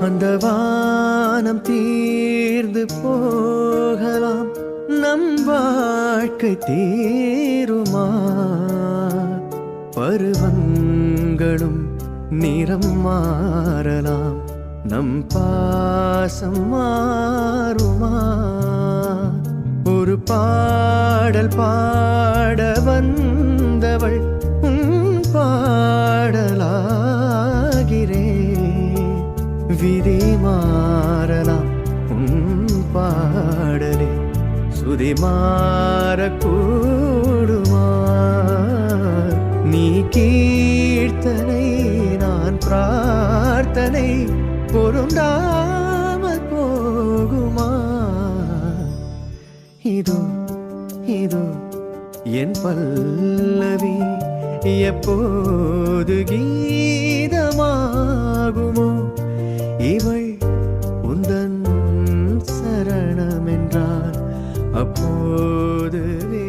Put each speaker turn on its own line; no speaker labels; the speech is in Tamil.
அந்த வானம் தீர்ந்து போகலாம். நம் வாழ்க்கை தீருமா? பருவங்களும் நிறம் மாறலாம். நம் பாசம் மாறுமா? ஒரு பாடல் பாட வந்தவள் பாடலா? விதி மாறலாம். உம் பாடலே சுதி மாறக்கூடுமா? நீ கீர்த்தனை நான் பிரார்த்தனை பொருந்தாமல் போகுமா? இதோ இதோ என் பல்லவி எப்போது கீதமாகுமோ அப்போது நீ